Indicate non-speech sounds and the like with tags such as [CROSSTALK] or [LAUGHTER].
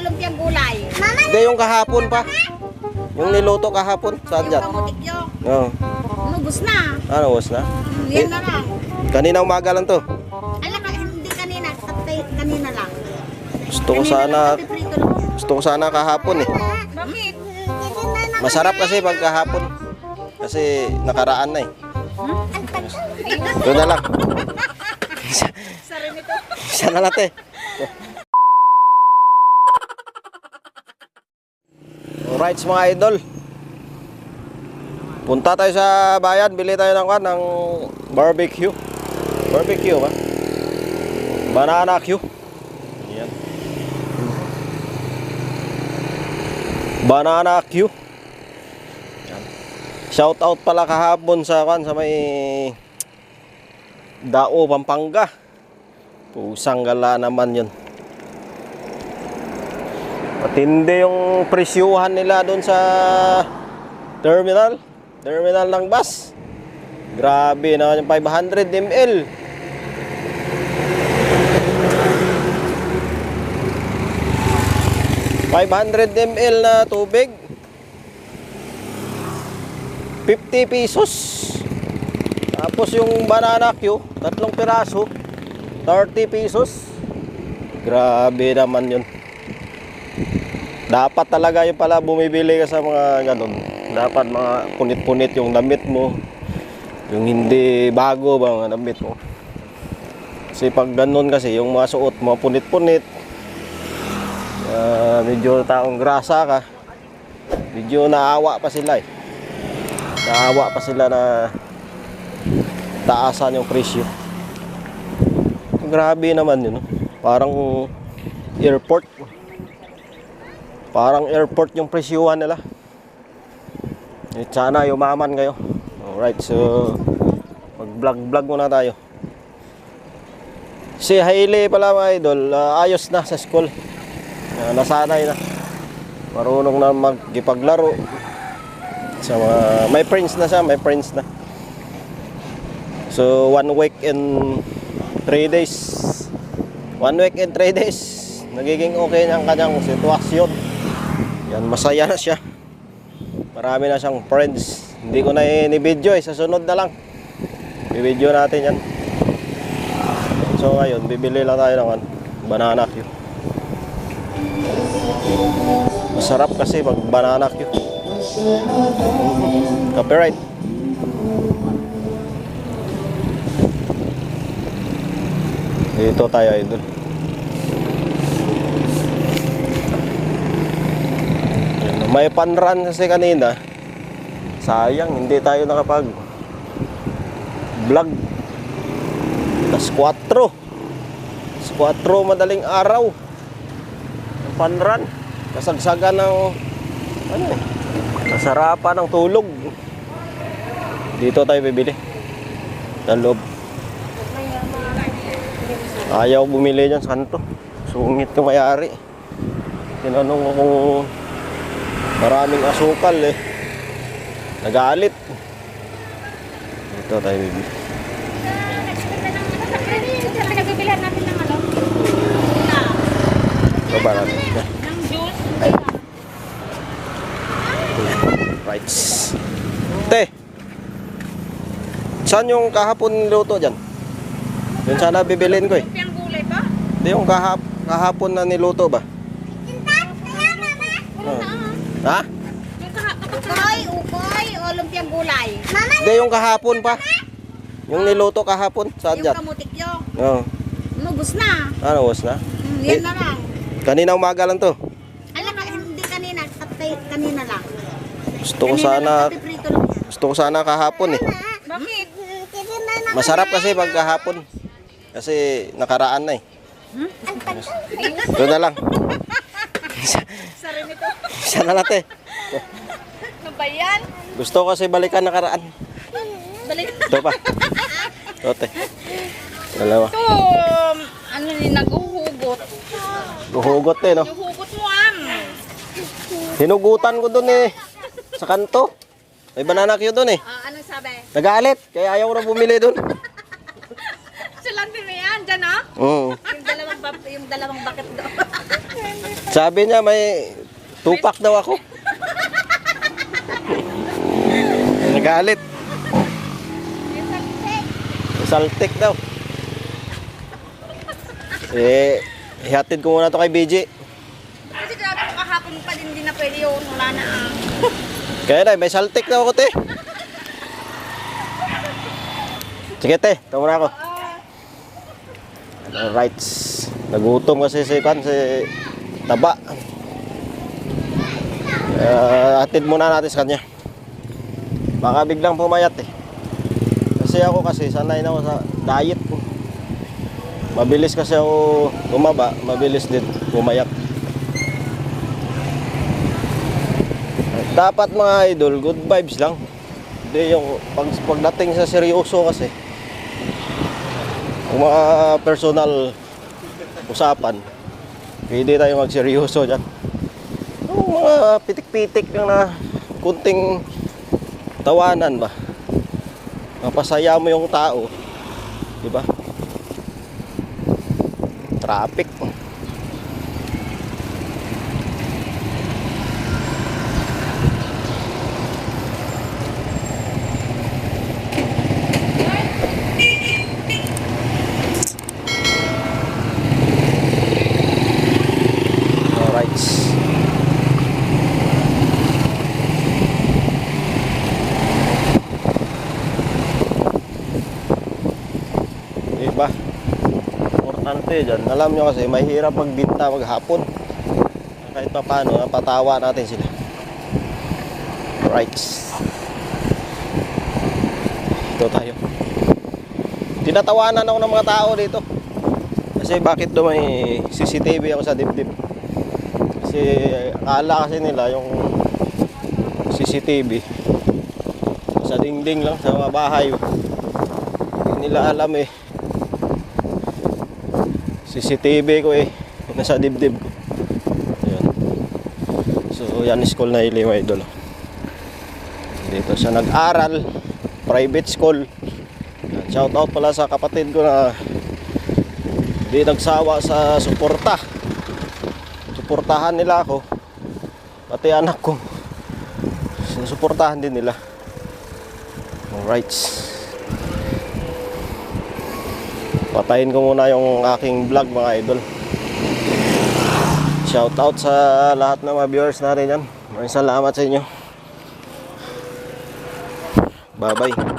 lumpiang gulay. Mama, Hindi, yung kahapon pa. Yung niluto kahapon. Saan yung dyan? kamutik yung. Oo. Nubos na. Ano, was na? Mm, yan na lang. Kanina umaga lang to. Ala ka, hindi kanina. Katay, kanina lang. Gusto ko Kanina sana, lang, lang gusto ko sana kahapon eh. Bakit? Masarap kasi pag kahapon. Kasi nakaraan na eh. Doon na lang. [LAUGHS] Isa na natin. Alright mga idol. Punta tayo sa bayan, bili tayo ng ng barbecue. Barbecue ba? Banana Q. Yan. Banana Q. Yan. Shout out pala kahapon sa kan sa may Dao Pampanga. Pusang gala naman yun. Patindi yung presyuhan nila doon sa terminal. Terminal ng bus. Grabe naman yung 500 ml. $500 ml na tubig. 50 pesos. Tapos yung banana Q, tatlong piraso, 30 pesos. Grabe naman yun. Dapat talaga yung pala bumibili ka sa mga ganun. Dapat mga punit-punit yung damit mo. Yung hindi bago ba mga damit mo. Kasi pag ganun kasi, yung mga suot mo punit-punit. ah, medyo taong grasa ka. Medyo naawa pa sila eh. Naawa pa sila na taasan yung presyo. Grabe naman yun. no? Parang airport. Parang airport yung presyuhan nila. Eh, sana yumaman kayo. Alright, so mag-vlog-vlog muna tayo. Si Hailey pala mga idol, ah, ayos na sa school. Ah, nasanay na. Marunong na magkipaglaro. Sa mga, may friends na siya, may friends na. So, one week and three days. One week and three days. Nagiging okay na ang kanyang sitwasyon. Yan, masaya na siya. Marami na siyang friends. Hindi ko na i-video eh. Sa sunod na lang. I-video natin yan. So ngayon, bibili lang tayo ng ano, banana Q. Masarap kasi pag banana Q. Copyright. Dito tayo idol. May panran kasi kanina. Sayang, hindi tayo nakapag vlog. Alas 4. Alas 4 madaling araw. Ang panran. Kasagsagan ng ano eh. Kasarapan ng tulog. Dito tayo bibili. Sa loob. Ayaw bumili dyan sa kanto. Sungit yung mayari. Tinanong ko kung maraming asukal eh. Nagalit. Dito tayo bibili. Sa pinagbibilihan natin ng ano? Baba natin. ng juice. Right. Te. Saan yung kahapon niluto dyan? Yun sana bibilin ko eh. Lumpiang gulay ba? Hindi yung kahap, kahapon na niluto ba? Ha? Ukoy, ukoy o lumpiang gulay. Mama, Hindi yung kahapon pa. Yung niluto kahapon. Saan yung dyan? kamutik yung. Oo. Nubos na. Ano, was na? Mm, yan na lang. Kanina umaga lang to. Ala ka, hindi kanina. Katay, kanina lang. Gusto ko Kanina lang, sana, piprito lang yan. gusto ko sana kahapon eh. Bakit? Masarap kasi pag kahapon. Kasi nakaraan na eh. Doon na lang. [LAUGHS] Isa na natin. Ano ba yan? Gusto ko kasi balikan nakaraan. Balik. Ito pa. Tote. Dalawa. Ito, ano ni naghuhugot. Guhugot eh, no? Yung hugot mo ang. Hinugutan ko doon eh. Sa kanto. May banana queue doon eh. Ah, anong sabi? Nagalit. Kaya ayaw ko na bumili doon. Silang din yan, dyan ah. Oo. Yung dalawang, yung dalawang bucket doon. Sabi niya may tupak daw ako. Nagalit. Saltik daw. Eh, ihatid ko muna to kay BJ. Kasi grabe ko kahapon pa din din na pwede yun. Wala na ah. Kaya na, may saltik daw ako, te. Sige, te. Ito muna ako. Alright. Nagutom kasi si Pan, si Taba. Uh, atid muna natin sa kanya. Baka biglang pumayat eh. Kasi ako kasi sanay na ako sa diet ko. Mabilis kasi ako tumaba, mabilis din pumayat. Dapat mga idol, good vibes lang. Hindi yung pag, pagdating sa seryoso kasi. Kung mga personal usapan, pwede tayo magseryoso dyan. Mga pitik-pitik lang na kunting tawanan ba. Mapasaya mo yung tao. Di ba? Traffic. Alright. Diba? Importante dyan. Alam nyo kasi, mahirap magbinta maghapon. Kahit pa paano, napatawa natin sila. Alright. Ito tayo. Tinatawanan ako ng mga tao dito. Kasi bakit daw may CCTV ako sa dibdib? Kasi akala kasi nila yung CCTV sa dingding lang sa bahay. Hindi nila alam eh. CCTV ko eh nasa dibdib ko. Ayan. So yan school na ili mga idol. Dito siya nag-aral private school. Shout out pala sa kapatid ko na di nagsawa sa suporta. Suportahan nila ako. Pati anak ko. Sinusuportahan din nila. Alright. Patayin ko muna yung aking vlog mga idol. Shout out sa lahat ng mga viewers natin yan. Maraming salamat sa inyo. Bye bye.